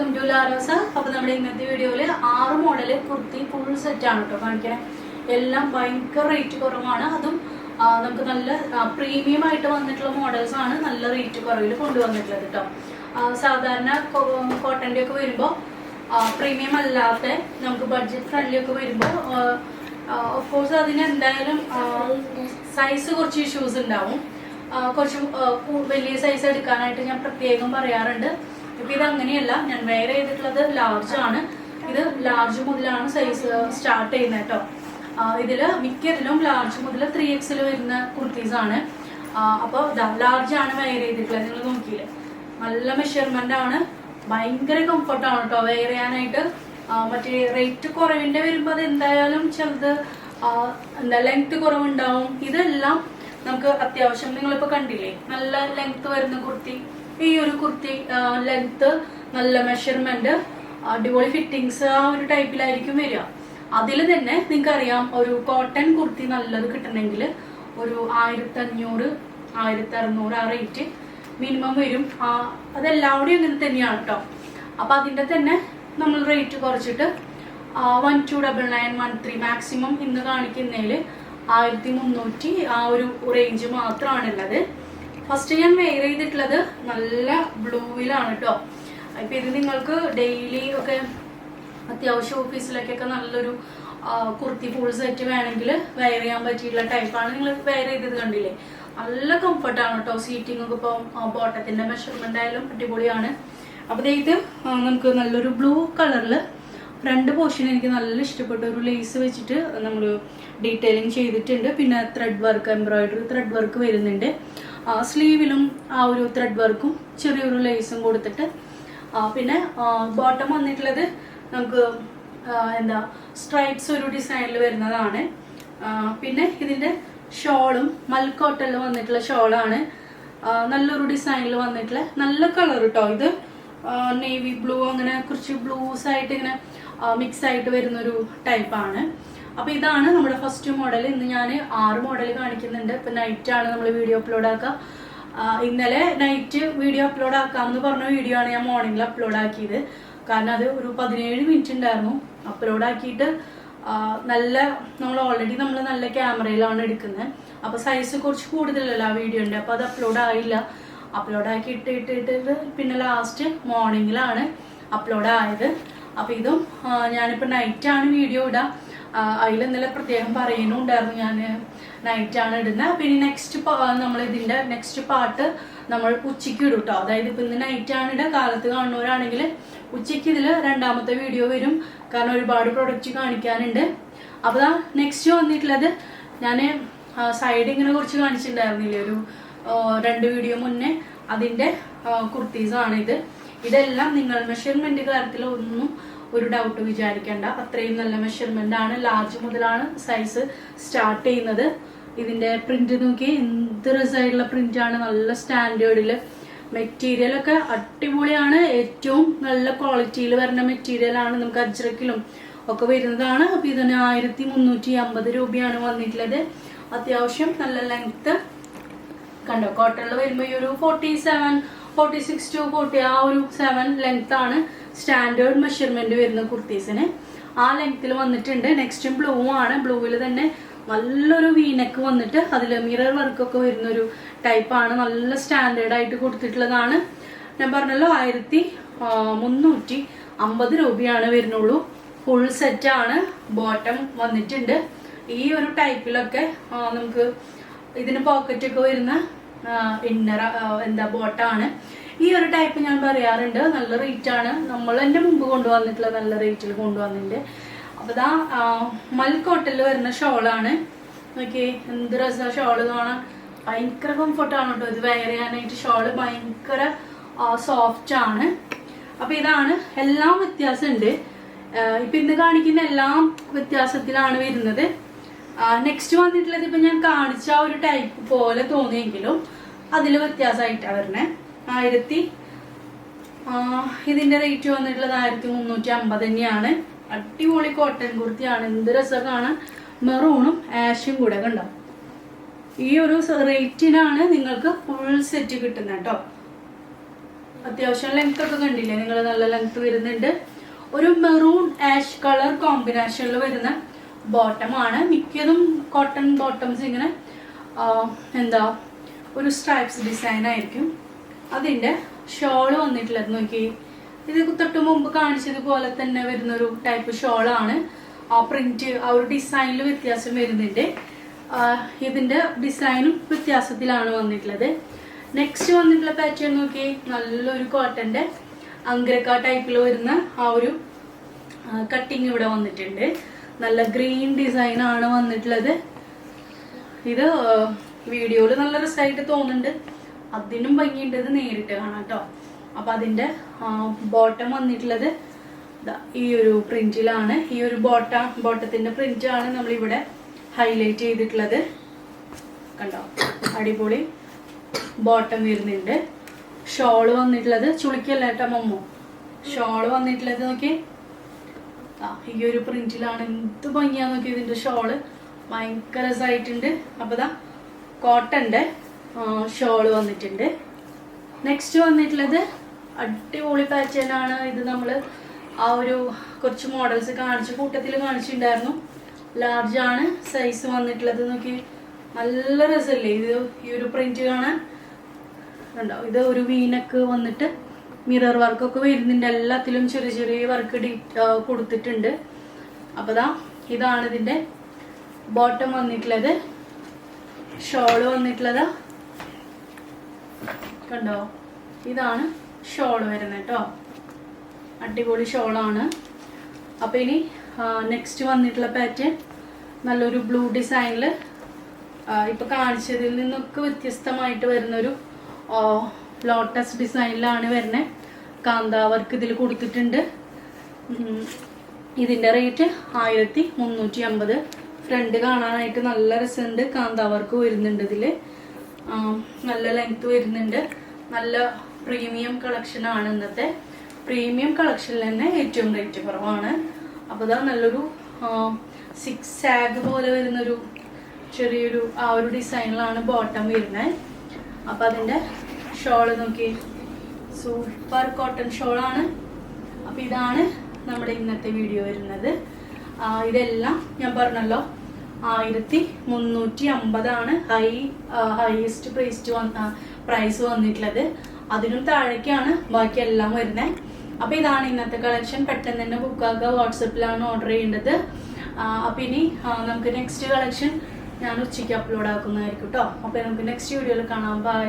Welcome to ലാരോസ അപ്പൊ നമ്മുടെ ഇന്നത്തെ വീഡിയോയിൽ ആറ് മോഡൽ കുർത്തി ഫുൾ സെറ്റ് ആണ് കേട്ടോ കാണിക്കണേ. എല്ലാം ഭയങ്കര റേറ്റ് കുറവാണ്. അതും നമുക്ക് നല്ല പ്രീമിയം ആയിട്ട് വന്നിട്ടുള്ള മോഡൽസ് ആണ് നല്ല റേറ്റ് കുറവിൽ കൊണ്ടുവന്നിട്ടുള്ളത് കേട്ടോ സാധാരണ കോട്ടന്റെ ഒക്കെ വരുമ്പോൾ പ്രീമിയം അല്ലാത്ത നമുക്ക് ബഡ്ജറ്റ് ഫ്രണ്ട്ലി ഒക്കെ വരുമ്പോൾ ഓഫ്കോഴ്സ് അതിന് എന്തായാലും സൈസ് കുറച്ച് ഇഷ്യൂസ് ഉണ്ടാവും. കുറച്ച് വലിയ സൈസ് എടുക്കാനായിട്ട് ഞാൻ പ്രത്യേകം പറയാറുണ്ട്. ഇപ്പൊ ഇത് അങ്ങനെയല്ല ഞാൻ വേറെ ചെയ്തിട്ടുള്ളത് ലാർജ് ആണ്. ഇത് ലാർജ് മുതലാണ് സൈസ് സ്റ്റാർട്ട് ചെയ്യുന്നത് കേട്ടോ. ഇതിൽ മിക്കതിലും ലാർജ് മുതൽ ത്രീ എക്സിൽ വരുന്ന കുർത്തീസ് ആണ്. അപ്പോൾ ലാർജ് ആണ് വെയർ ചെയ്തിട്ടുള്ളത് നിങ്ങൾ നോക്കിയില്ലേ? നല്ല മെഷർമെന്റ് ആണ്. ഭയങ്കര കംഫർട്ടാണ് കേട്ടോ വെയർ ചെയ്യാനായിട്ട്. മറ്റേ റേറ്റ് കുറവിന്റെ വരുമ്പോൾ അത് എന്തായാലും ചിലത് ആ, എന്താ ലെങ്ത് കുറവുണ്ടാവും. ഇതെല്ലാം നമുക്ക് അത്യാവശ്യം നിങ്ങളിപ്പോ കണ്ടില്ലേ? നല്ല ലെങ്ത് വരുന്ന കുർത്തി. ഈ ഒരു കുർത്തി ലെങ്ത് നല്ല മെഷർമെന്റ് അടിപൊളി ഫിറ്റിങ്സ് ആ ഒരു ടൈപ്പിലായിരിക്കും വരിക. അതിൽ തന്നെ നിങ്ങൾക്ക് അറിയാം ഒരു കോട്ടൺ കുർത്തി നല്ലത് കിട്ടണമെങ്കിൽ ഒരു ആയിരത്തി അഞ്ഞൂറ് ആയിരത്തി അറുന്നൂറ് ആ റേറ്റ് മിനിമം വരും. ആ, അതെല്ലാവരുടെയും അങ്ങനെ തന്നെയാണ് കേട്ടോ അപ്പൊ അതിന്റെ തന്നെ നമ്മൾ റേറ്റ് കുറച്ചിട്ട് one two double nine one three maximum ഇന്ന് കാണിക്കുന്നതിൽ ആയിരത്തി മുന്നൂറ്റി ആ ഒരു റേഞ്ച് മാത്രമാണുള്ളത്. ഫസ്റ്റ് ഞാൻ വെയർ ചെയ്തിട്ടുള്ളത് നല്ല ബ്ലൂവിലാണ് കേട്ടോ ഇപ്പൊ ഇത് നിങ്ങൾക്ക് ഡെയിലി ഒക്കെ അത്യാവശ്യം ഓഫീസിലേക്കൊക്കെ നല്ലൊരു കുർത്തി ഫുൾ സെറ്റ് വേണമെങ്കിൽ വെയർ ചെയ്യാൻ പറ്റിയിട്ടുള്ള ടൈപ്പാണ് നിങ്ങൾ വെയർ ചെയ്തത് കണ്ടില്ലേ? നല്ല കംഫർട്ടാണ് കേട്ടോ സീറ്റിംഗ് ഒക്കെ ഇപ്പം ബോട്ടത്തിന്റെ മെഷർമെന്റ് ആയാലും അടിപൊളിയാണ്. അപ്പൊ ഇത് നമുക്ക് നല്ലൊരു ബ്ലൂ കളറിൽ ഫ്രണ്ട് പോർഷൻ എനിക്ക് നല്ല ഇഷ്ടപ്പെട്ട ഒരു ലേസ് വെച്ചിട്ട് നമ്മൾ ഡീറ്റെയിലിങ് ചെയ്തിട്ടുണ്ട്. പിന്നെ thread work embroidery thread work വരുന്നുണ്ട്. സ്ലീവിലും ആ ഒരു ത്രെഡ് വർക്കും ചെറിയൊരു ലേസും കൊടുത്തിട്ട് പിന്നെ ബോട്ടം വന്നിട്ടുള്ളത് നമുക്ക് എന്താ സ്ട്രൈപ്സ് ഒരു ഡിസൈനിൽ വരുന്നതാണ്. പിന്നെ ഇതിന്റെ ഷോളും മൽക്കോട്ടലിൽ വന്നിട്ടുള്ള ഷോളാണ് നല്ലൊരു ഡിസൈനിൽ വന്നിട്ടുള്ള നല്ല കളർ കേട്ടോ ഇത്. നേവി ബ്ലൂ അങ്ങനെ കുറച്ച് ബ്ലൂസ് ആയിട്ട് ഇങ്ങനെ മിക്സ് ആയിട്ട് വരുന്നൊരു ടൈപ്പാണ് അപ്പൊ ഇതാണ് നമ്മുടെ ഫസ്റ്റ് മോഡൽ ഇന്ന് ഞാൻ ആറ് മോഡൽ കാണിക്കുന്നുണ്ട്. ഇപ്പൊ നൈറ്റ് ആണ് നമ്മൾ വീഡിയോ അപ്ലോഡ് ആക്കുക ഇന്നലെ നൈറ്റ് വീഡിയോ അപ്ലോഡ് ആക്കാമെന്ന് പറഞ്ഞ വീഡിയോ ആണ് ഞാൻ മോർണിംഗിൽ അപ്ലോഡ് ആക്കിയത്. കാരണം അത് ഒരു പതിനേഴ് മിനിറ്റ് ഉണ്ടായിരുന്നു അപ്ലോഡ് ആക്കിയിട്ട് നല്ല നമ്മൾ ഓൾറെഡി നമ്മൾ നല്ല ക്യാമറയിലാണ് എടുക്കുന്നത് അപ്പൊ സൈസ് കുറച്ച് കൂടുതലല്ലോ ആ വീഡിയോന്റെ അപ്പൊ അത് അപ്ലോഡ് ആയില്ല. അപ്ലോഡ് ആക്കി ഇട്ട് ഇട്ട് പിന്നെ ലാസ്റ്റ് മോർണിംഗിലാണ് അപ്ലോഡ് ആയത്. അപ്പൊ ഇതും ഞാനിപ്പോ നൈറ്റ് ആണ് വീഡിയോ ഇടാം. അതിൽ ഇന്നലെ പ്രത്യേകം പറയുന്നുണ്ടായിരുന്നു ഞാൻ നൈറ്റാണ് ഇടുന്നത് പിന്നെ നെക്സ്റ്റ് നമ്മൾ ഇതിന്റെ നെക്സ്റ്റ് പാട്ട് നമ്മൾ ഉച്ചയ്ക്ക് ഇടും കേട്ടോ അതായത് ഇപ്പൊ ഇന്ന് നൈറ്റാണ് ഇടുക. കാലത്ത് കാണുന്നവരാണെങ്കിൽ ഉച്ചയ്ക്ക് ഇതിൽ രണ്ടാമത്തെ വീഡിയോ വരും. കാരണം ഒരുപാട് പ്രൊഡക്റ്റ് കാണിക്കാനുണ്ട്. അപ്പൊ നെക്സ്റ്റ് വന്നിട്ടുള്ളത് ഞാൻ സൈഡ് ഇങ്ങനെ കുറച്ച് കാണിച്ചിട്ടുണ്ടായിരുന്നില്ലേ? ഒരു രണ്ട് വീഡിയോ മുന്നേ അതിന്റെ കുർത്തീസ് ആണ് ഇത് ഇതെല്ലാം നിങ്ങൾ മെഷർമെന്റ് കാര്യത്തിൽ ഒന്നും ഒരു ഡൗട്ട് വിചാരിക്കേണ്ട. അത്രയും നല്ല മെഷർമെന്റ് ആണ്. ലാർജ് മുതലാണ് സൈസ് സ്റ്റാർട്ട് ചെയ്യുന്നത്. ഇതിന്റെ പ്രിന്റ് നോക്കി എന്ത് രസമായിട്ടുള്ള പ്രിന്റ് ആണ്. നല്ല സ്റ്റാൻഡേർഡിൽ മെറ്റീരിയൽ ഒക്കെ അടിപൊളിയാണ്. ഏറ്റവും നല്ല ക്വാളിറ്റിയിൽ വരുന്ന മെറ്റീരിയൽ ആണ് നമുക്ക് അജ്രക്കിലും ഒക്കെ വരുന്നതാണ്. അപ്പൊ ഇതിന് ആയിരത്തി മുന്നൂറ്റി അമ്പത് രൂപയാണ് വന്നിട്ടുള്ളത്. അത്യാവശ്യം നല്ല ലെങ്ത് കണ്ടോ? കോട്ടണിൽ വരുമ്പോൾ ഈ ഒരു forty seven forty six to forty ആ ഒരു സെവൻ ലെങ്ത് ആണ് സ്റ്റാൻഡേർഡ് മെഷർമെന്റ് വരുന്ന കുർത്തീസിന്. ആ ലെങ്ത്തിൽ വന്നിട്ടുണ്ട്. നെക്സ്റ്റ് ബ്ലൂ ആണ്. ബ്ലൂവിൽ തന്നെ നല്ലൊരു വീനക്ക് വന്നിട്ട് അതിൽ മിറർ വർക്കൊക്കെ വരുന്ന ഒരു ടൈപ്പാണ് നല്ല സ്റ്റാൻഡേർഡ് ആയിട്ട് കൊടുത്തിട്ടുള്ളതാണ്. ഞാൻ പറഞ്ഞല്ലോ ആയിരത്തി മുന്നൂറ്റി അമ്പത് രൂപയാണ് വരുന്നുള്ളൂ. ഫുൾ സെറ്റ് ആണ്. ബോട്ടം വന്നിട്ടുണ്ട്. ഈ ഒരു ടൈപ്പിലൊക്കെ നമുക്ക് ഇതിന് പോക്കറ്റൊക്കെ വരുന്ന ഇന്നർ എന്താ ബോട്ടാണ്. ഈ ഒരു ടൈപ്പ് ഞാൻ പറയാറുണ്ട്. നല്ല റേറ്റ് ആണ്. നമ്മൾ എന്റെ മുമ്പ് കൊണ്ടുവന്നിട്ടുള്ള നല്ല റേറ്റിൽ കൊണ്ടുവന്നിട്ടുണ്ട്. അപ്പൊ ഇതാ മൽക്കോട്ടിൽ വരുന്ന ഷോളാണ് നോക്കിയേ എന്ത് രസ ഷോൾ കാണാൻ. ഭയങ്കര കംഫർട്ടാണ് കേട്ടോ ഇത് വെയർ ചെയ്യാനായിട്ട് ഷോൾ ഭയങ്കര സോഫ്റ്റ് ആണ്. അപ്പൊ ഇതാണ്. എല്ലാം വ്യത്യാസമുണ്ട് ഇപ്പൊ ഇന്ന് കാണിക്കുന്ന എല്ലാം വ്യത്യാസത്തിലാണ് വരുന്നത്. നെക്സ്റ്റ് വന്നിട്ടുള്ളത് ഇപ്പൊ ഞാൻ കാണിച്ച ഒരു ടൈപ്പ് പോലെ തോന്നിയെങ്കിലും അതിൽ വ്യത്യാസമായിട്ടാണ് വരണേ ആയിരത്തി ഇതിന്റെ റേറ്റ് വന്നിട്ടുള്ളത് ആയിരത്തി മുന്നൂറ്റി അമ്പത് തന്നെയാണ്. അടിപൊളി കോട്ടൺ കുർത്തിയാണ്. എന്ത് രസം കാണാൻ മെറൂണും ആഷും കൂടെ കണ്ടോ ഈ ഒരു റേറ്റിനാണ് നിങ്ങൾക്ക് ഫുൾ സെറ്റ് കിട്ടുന്നത് കേട്ടോ. അത്യാവശ്യം ലെങ്ത് ഒക്കെ കണ്ടില്ലേ? നിങ്ങൾ നല്ല ലെങ്ത് വരുന്നുണ്ട്. ഒരു മെറൂൺ ആഷ് കളർ കോമ്പിനേഷനിൽ വരുന്ന ബോട്ടം ആണ്. മിക്കതും കോട്ടൺ ബോട്ടംസ് ഇങ്ങനെ എന്താ ഒരു സ്ട്രൈപ്സ് ഡിസൈൻ ആയിരിക്കും. അതിന്റെ ഷോൾ വന്നിട്ടുള്ളത് നോക്കി. ഇത് തൊട്ട് മുമ്പ് കാണിച്ചതുപോലെ തന്നെ വരുന്ന ഒരു ടൈപ്പ് ഷോളാണ് ആ പ്രിന്റ് ആ ഒരു ഡിസൈനിൽ വ്യത്യാസം വരുന്നുണ്ട്. ഇതിന്റെ ഡിസൈനും വ്യത്യാസത്തിലാണ് വന്നിട്ടുള്ളത്. നെക്സ്റ്റ് വന്നിട്ടുള്ള പാറ്റേൺ നോക്കി. നല്ലൊരു കോട്ടന്റെ അങ്കരക്ക ടൈപ്പിൽ വരുന്ന ആ ഒരു കട്ടിങ് ഇവിടെ വന്നിട്ടുണ്ട്. നല്ല ഗ്രീൻ ഡിസൈൻ ആണ് വന്നിട്ടുള്ളത്. ഇത് വീഡിയോയിൽ നല്ല രസമായിട്ട് തോന്നുന്നുണ്ട്. അതിനും ഭംഗിയുണ്ട് ഇത് നേരിട്ട് കാണാം കേട്ടോ അപ്പൊ അതിന്റെ ബോട്ടം വന്നിട്ടുള്ളത് ഈ ഒരു പ്രിന്റിലാണ് ഈ ഒരു ബോട്ട ആണ് നമ്മൾ ഇവിടെ ഹൈലൈറ്റ് ചെയ്തിട്ടുള്ളത്. കണ്ടോ? അടിപൊളി ബോട്ടം വരുന്നുണ്ട്. ഷോൾ വന്നിട്ടുള്ളത് ചുളിക്കല്ല കേട്ടോ മമ്മു? ഷോൾ വന്നിട്ടുള്ളത് നോക്കി ഈ ഒരു പ്രിന്റിലാണ് എന്ത് ഭംഗിയാ നോക്കി ഇതിന്റെ ഷോൾ ഭയങ്കര രസമായിട്ടുണ്ട് അപ്പൊ ദാ കോട്ടന്റെ ഷോൾ വന്നിട്ടുണ്ട്. നെക്സ്റ്റ് വന്നിട്ടുള്ളത് അടിപൊളി പാറ്റേണാണ് ഇത് നമ്മൾ ആ ഒരു കുറച്ച് മോഡൽസ് കാണിച്ചു കൂട്ടത്തിൽ കാണിച്ചിട്ടുണ്ടായിരുന്നു. ലാർജ് ആണ്. സൈസ് വന്നിട്ടുള്ളത് നോക്കി നല്ല രസമല്ലേ ഇത് ഈ ഒരു പ്രിന്റ് കാണാൻ? ഉണ്ടാവും ഇത് ഒരു വീനക്ക് വന്നിട്ട് മിറർ വർക്കൊക്കെ വരുന്നുണ്ട്. എല്ലാത്തിലും ചെറിയ ചെറിയ വർക്ക് കൊടുത്തിട്ടുണ്ട്. അപ്പൊ ദാ ഇതാണ് ഇതിന്റെ ബോട്ടം വന്നിട്ടുള്ളത്. ഷോൾ വന്നിട്ടുള്ളത് കണ്ടോ? ഇതാണ് ഷോൾ വരുന്നത് കേട്ടോ അടിപൊളി ഷോളാണ് അപ്പൊ ഇനി നെക്സ്റ്റ് വന്നിട്ടുള്ള പാറ്റേൺ നല്ലൊരു ബ്ലൂ ഡിസൈനിൽ ഇപ്പൊ കാണിച്ചതിൽ നിന്നൊക്കെ വ്യത്യസ്തമായിട്ട് വരുന്നൊരു ലോട്ടസ് ഡിസൈനിലാണ് വരുന്നത് കാന്താ വർക്ക് ഇതിൽ കൊടുത്തിട്ടുണ്ട്. ഇതിന്റെ റേറ്റ് ആയിരത്തി മുന്നൂറ്റി അമ്പത് ഫ്രണ്ട് കാണാനായിട്ട് നല്ല രസമുണ്ട് കാന്താ വർക്ക് വരുന്നുണ്ട് ഇതിൽ. നല്ല ലെങ്ത് വരുന്നുണ്ട്. നല്ല പ്രീമിയം കളക്ഷൻ ആണ് ഇന്നത്തെ. പ്രീമിയം കളക്ഷനിൽ തന്നെ ഏറ്റവും റേറ്റ് കുറവാണ്. അപ്പോൾ ഇതാ നല്ലൊരു സിക്സ് സാഗ് പോലെ വരുന്നൊരു ചെറിയൊരു ആ ഒരു ഡിസൈനിലാണ് ബോട്ടം വരുന്നത് അപ്പം അതിന്റെ ഷോൾ നോക്കി സൂപ്പർ കോട്ടൺ ഷോളാണ്. അപ്പം ഇതാണ് നമ്മുടെ ഇന്നത്തെ വീഡിയോ വരുന്നത്. ഇതെല്ലാം ഞാൻ പറഞ്ഞല്ലോ. ആയിരത്തി മുന്നൂറ്റി അമ്പതാണ് ഹൈ ഹൈയസ്റ്റ് പ്രൈസ് പ്രൈസ് വന്നിട്ടുള്ളത്. അതിനും താഴേക്കാണ് ബാക്കി എല്ലാം വരുന്നത് അപ്പൊ ഇതാണ് ഇന്നത്തെ കളക്ഷൻ പെട്ടെന്ന് തന്നെ ബുക്കാക്കുക വാട്സപ്പിലാണ് ഓർഡർ ചെയ്യേണ്ടത്. അപ്പൊ ഇനി നമുക്ക് നെക്സ്റ്റ് കളക്ഷൻ ഞാൻ ഉച്ചയ്ക്ക് അപ്ലോഡ് ആക്കുന്നതായിരിക്കും കേട്ടോ അപ്പൊ നമുക്ക് നെക്സ്റ്റ് വീഡിയോയിൽ കാണാം. ബൈ